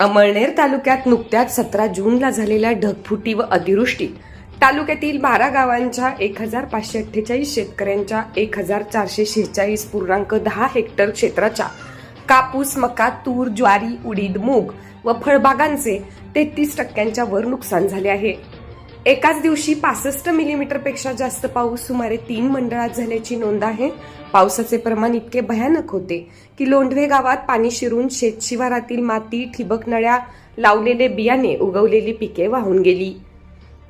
अमळनेर तालुक्यात नुकत्याच सतरा जूनला झालेल्या ढगफुटी व अतिवृष्टी. तालुक्यातील बारा गावांच्या एक हजार पाचशे अठ्ठेचाळीस शेतकऱ्यांच्या एक हजार चारशे शेहेचाळीस पूर्णांक दहा हेक्टर क्षेत्राच्या कापूस मका तूर ज्वारी उडीद मूग व फळबागांचे तेहतीस टक्क्यांच्या वर नुकसान झाले आहे. एकाच दिवशी पासष्ट मिलीमीटरपेक्षा जास्त पाऊस सुमारे तीन मंडळात झाल्याची नोंद आहे. पावसाचे प्रमाण इतके भयानक होते की लोंढवे गावात पाणी शिरून शेतशिवारातील माती ठिबक नळ्या लावलेले बियाणे उगवलेली पिके वाहून गेली.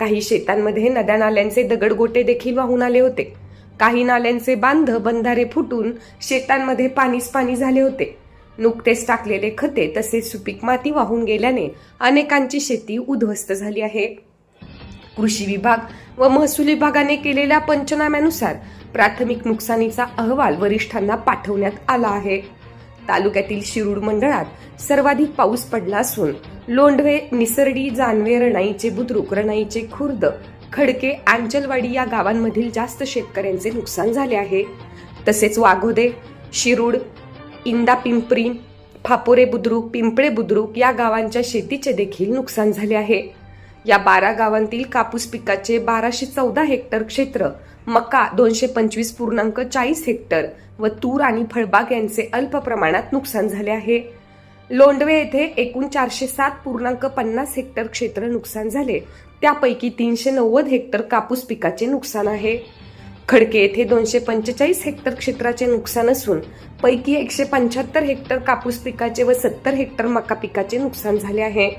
काही शेतांमध्ये नद्या नाल्यांचे दगडगोटे देखील वाहून आले होते. काही नाल्यांचे बांध बंधारे फुटून शेतांमध्ये पाणीच पाणी झाले होते. नुकतेच टाकलेले खते तसेच सुपीक माती वाहून गेल्याने अनेकांची शेती उद्ध्वस्त झाली आहे. कृषी विभाग व महसूल विभागाने केलेल्या पंचनाम्यानुसार प्राथमिक नुकसानीचा अहवाल वरिष्ठांना पाठवण्यात आला आहे. तालुक्यातील शिरूड मंडळात सर्वाधिक पाऊस पडला असून लोंढवे निसर्डी जानवे रणाईचे बुद्रुक रणाईचे खुर्द खडके आंचलवाडी या गावांमधील जास्त शेतकऱ्यांचे नुकसान झाले आहे. तसेच वाघोदे शिरूड इंदा पिंपरी फापोरे बुद्रुक पिंपळे बुद्रुक या गावांच्या शेतीचे देखील नुकसान झाले आहे. या बारा गावांतील कापूस पिकाचे बाराशे चौदा हेक्टर क्षेत्र मका दोनशे पंचवीस पूर्णांक चाळीस हेक्टर व तूर आणि फळबाग यांचे अल्प प्रमाणात नुकसान झाले आहे. लोंडवे येथे एकूण चारशे सात पूर्णांक पन्नास हेक्टर क्षेत्र नुकसान झाले. त्यापैकी तीनशे नव्वद हेक्टर कापूस पिकाचे नुकसान आहे. खडके येथे दोनशे पंचेचाळीस हेक्टर क्षेत्राचे नुकसान असून पैकी एकशे पंच्याहत्तर हेक्टर कापूस पिकाचे व सत्तर हेक्टर मका पिकाचे नुकसान झाले आहे.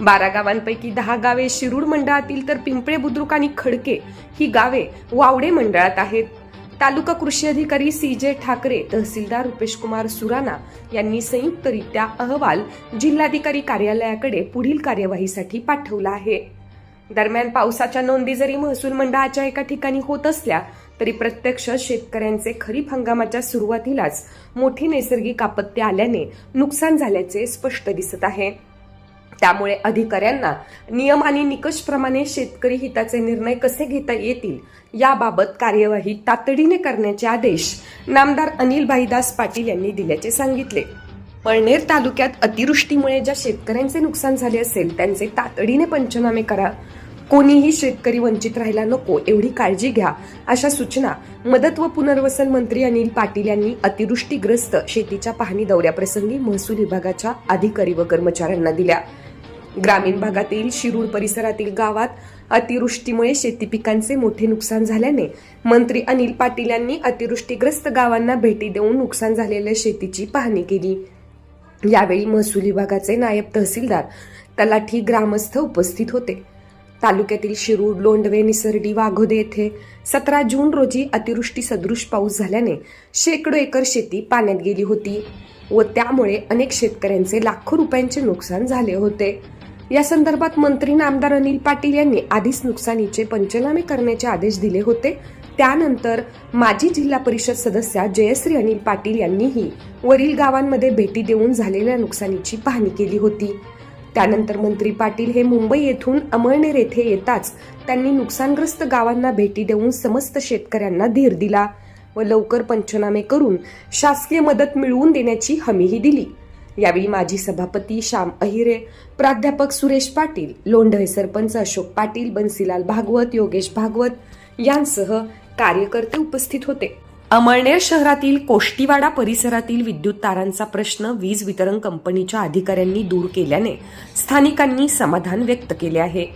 बारा गावांपैकी दहा गावे शिरूड मंडळातील तर पिंपळे बुद्रुक आणि खडके ही गावे वावडे मंडळात आहेत. तालुका कृषी अधिकारी सी जे ठाकरे तहसीलदार रुपेश कुमार सुराणा यांनी संयुक्तरित्या अहवाल जिल्हाधिकारी कार्यालयाकडे पुढील कार्यवाहीसाठी पाठवला आहे. दरम्यान पावसाच्या नोंदी जरी महसूल मंडळाच्या एका ठिकाणी होत असल्या तरी प्रत्यक्ष शेतकऱ्यांचे खरीप हंगामाच्या सुरुवातीलाच मोठी नैसर्गिक आपत्ती आल्याने नुकसान झाल्याचे स्पष्ट दिसत आहे. त्यामुळे अधिकाऱ्यांना नियम आणि निकषप्रमाणे शेतकरी हिताचे निर्णय कसे घेता येतील याबाबत कार्यवाही तातडीने करण्याचे आदेश नामदार अनिल भाईदास पाटील यांनी दिल्याचे सांगितले. पळनेर तालुक्यात अतिवृष्टीमुळे ज्या शेतकऱ्यांचे नुकसान झाले असेल त्यांचे तातडीने पंचनामे करा. कोणीही शेतकरी वंचित राहायला नको एवढी काळजी घ्या अशा सूचना मदत व पुनर्वसन मंत्री अनिल पाटील यांनी अतिवृष्टीग्रस्त शेतीच्या पाहणी दौऱ्याप्रसंगी महसूल विभागाच्या अधिकारी व कर्मचाऱ्यांना दिल्या. ग्रामीण भागातील शिरूर परिसरातील गावात अतिवृष्टीमुळे शेती पिकांचे मोठे नुकसान झाल्याने मंत्री अनिल पाटील यांनी अतिवृष्टीग्रस्त गावांना भेटी देऊन नुकसान झालेल्या शेतीची पाहणी केली. यावेळी महसूल विभागाचे नायब तहसीलदार तलाठी ग्रामस्थ उपस्थित होते. तालुक्यातील शिरूर लोंडवे निसर्डी वाघोदे येथे सतरा जून रोजी अतिवृष्टी सदृश पाऊस झाल्याने शेकडो एकर शेती पाण्यात गेली होती व त्यामुळे अनेक शेतकऱ्यांचे लाखो रुपयांचे नुकसान झाले होते. या संदर्भात मंत्री नामदार अनिल पाटील यांनी आधीच नुकसानीचे पंचनामे करण्याचे आदेश दिले होते. त्यानंतर माजी जिल्हा परिषद सदस्या जयश्री अनिल पाटील यांनीही वरील गावांमध्ये भेटी देऊन झालेल्या नुकसानीची पाहणी केली होती. त्यानंतर मंत्री पाटील हे मुंबई येथून अमळनेर येथे येताच त्यांनी नुकसानग्रस्त गावांना भेटी देऊन समस्त शेतकऱ्यांना धीर दिला व लवकर पंचनामे करून शासकीय मदत मिळवून देण्याची हमीही दिली. यावेळी माजी सभापती श्याम अहिरे प्राध्यापक सुरेश पाटील लोंढवे सरपंच अशोक पाटील बन्सीलाल भागवत योगेश भागवत यांसह कार्यकर्ते उपस्थित होते. अमळनेर शहरातील कोष्टीवाडा परिसरातील विद्युत तारांचा प्रश्न वीज वितरण कंपनीच्या अधिकाऱ्यांनी दूर केल्याने स्थानिकांनी समाधान व्यक्त केले आहे.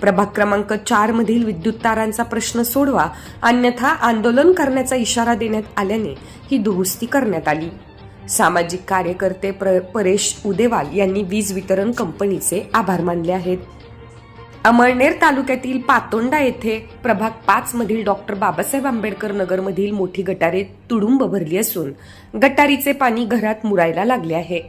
प्रभाग क्रमांक चार मधील विद्युत तारांचा प्रश्न सोडवा अन्यथा आंदोलन करण्याचा इशारा देण्यात आल्याने ही दुरुस्ती करण्यात आली. सामाजिक कार्यकर्ते प्र- परेश उदेवाल यांनी वीज वितरण कंपनीचे आभार मानले आहेत. अमळनेर तालुक्यातील पातोंडा येथे प्रभाग पाच मधील डॉक्टर बाबासाहेब आंबेडकर नगरमधील मोठी गटारे तुडुंब भरली असून गटारीचे पाणी घरात मुरायला लागले आहे.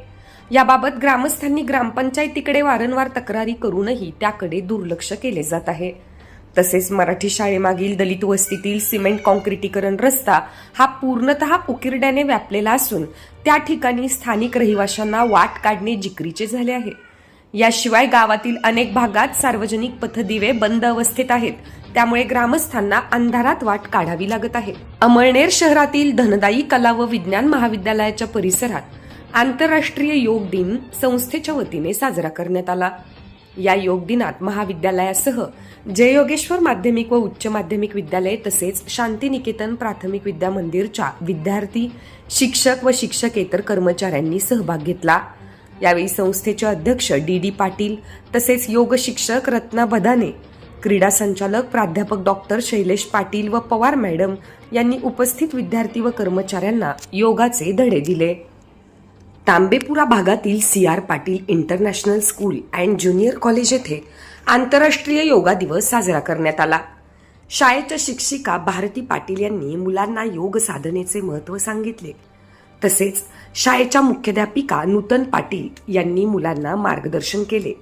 याबाबत ग्रामस्थांनी ग्रामपंचायतीकडे वारंवार तक्रारी करूनही त्याकडे दुर्लक्ष केले जात आहे. तसेच मराठी शाळेमागील दलित वस्तीतील सिमेंट कॉन्क्रिटीकरण रस्ता हा पूर्णतः उकिरड्याने व्यापलेला असून त्या ठिकाणी स्थानिक रहिवाशांना वाट काढणे जिकरीचे झाले आहे. याशिवाय गावातील अनेक भागात सार्वजनिक पथदिवे बंद अवस्थेत आहेत. त्यामुळे ग्रामस्थांना अंधारात वाट काढावी लागत आहे. अमळनेर शहरातील धनदायी कला व विज्ञान महाविद्यालयाच्या परिसरात आंतरराष्ट्रीय योग दिन संस्थेच्या वतीने साजरा करण्यात आला. या योग दिनात महाविद्यालयासह जययोगेश्वर माध्यमिक व उच्च माध्यमिक विद्यालय तसेच शांतिनिकेतन प्राथमिक विद्या मंदिरच्या विद्यार्थी शिक्षक व शिक्षकेतर कर्मचाऱ्यांनी सहभाग घेतला. यावेळी संस्थेचे अध्यक्ष डी डी पाटील तसेच योग शिक्षक रत्ना बदाने क्रीडा संचालक प्राध्यापक डॉक्टर शैलेश पाटील व पवार मॅडम यांनी उपस्थित विद्यार्थी व कर्मचाऱ्यांना योगाचे धडे दिले. तांबेपुरा भागातील C R Patil international school and junior college येथे आंतरराष्ट्रीय योगा दिवस साजरा करण्यात आला. शाळेच्या शिक्षिका भारती पाटील यांनी मुलांना योग साधनेचे महत्त्व सांगितले. तसेच शाळेच्या मुख्याध्यापिका नूतन पाटील यांनी मुलांना मार्गदर्शन केले.